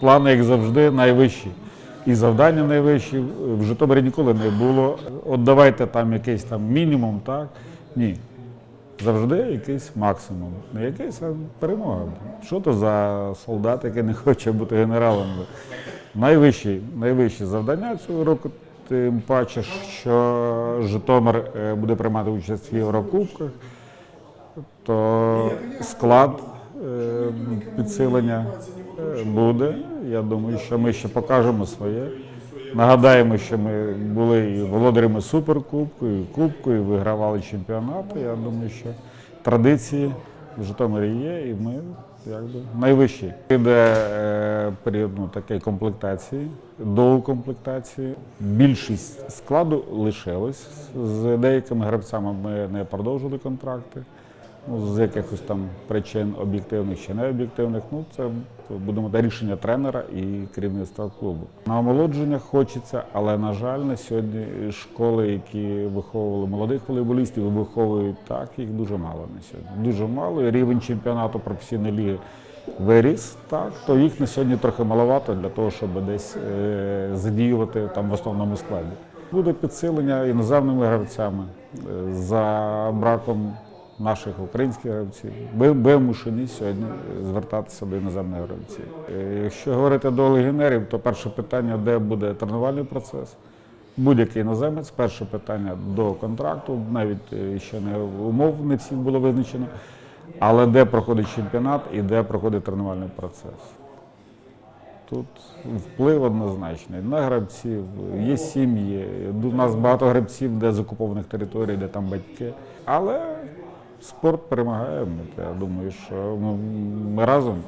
Плани, як завжди, найвищі. І завдання найвищі. В Житомирі ніколи не було. От давайте там якийсь там мінімум, так? Ні. Завжди якийсь максимум. Не якийсь, а перемога. Що то за солдат, який не хоче бути генералом? Найвищі, найвищі завдання цього року, тим паче, що Житомир е, буде приймати участь в Єврокубках, то склад е, підсилення буде. Я думаю, що ми ще покажемо своє. Нагадаємо, що ми були і володарями суперкубку, і кубку, і вигравали чемпіонати. Я думаю, що традиції в Житомирі є, і ми якби найвищі. Іде е, період ну, такої комплектації, доукомплектації. Більшість складу лишилась. З деякими гравцями ми не продовжили контракти. Ну, з якихось там причин об'єктивних чи необ'єктивних. Ну, це будемо та рішення тренера і керівництва клубу. На омолодження хочеться, але на жаль, на сьогодні школи, які виховували молодих волейболістів, виховують так, їх дуже мало на сьогодні. Дуже мало. І рівень чемпіонату професійної ліги виріс, так, то їх на сьогодні трохи маловато для того, щоб десь е, задіювати там в основному складі. Буде підсилення іноземними гравцями е, за браком наших українських гравців. Ми вимушені сьогодні звертатися до іноземних гравців. Е, Якщо говорити до легіонерів, то перше питання, де буде тренувальний процес. Будь-який іноземець, перше питання до контракту, навіть е, ще не умов не всіх було визначено, але де проходить чемпіонат і де проходить тренувальний процес. Тут вплив однозначний на гравців, є сім'ї. У нас багато гравців, де з окупованих територій, де там батьки. Але спорт перемагає. Я думаю, що ми- ми разом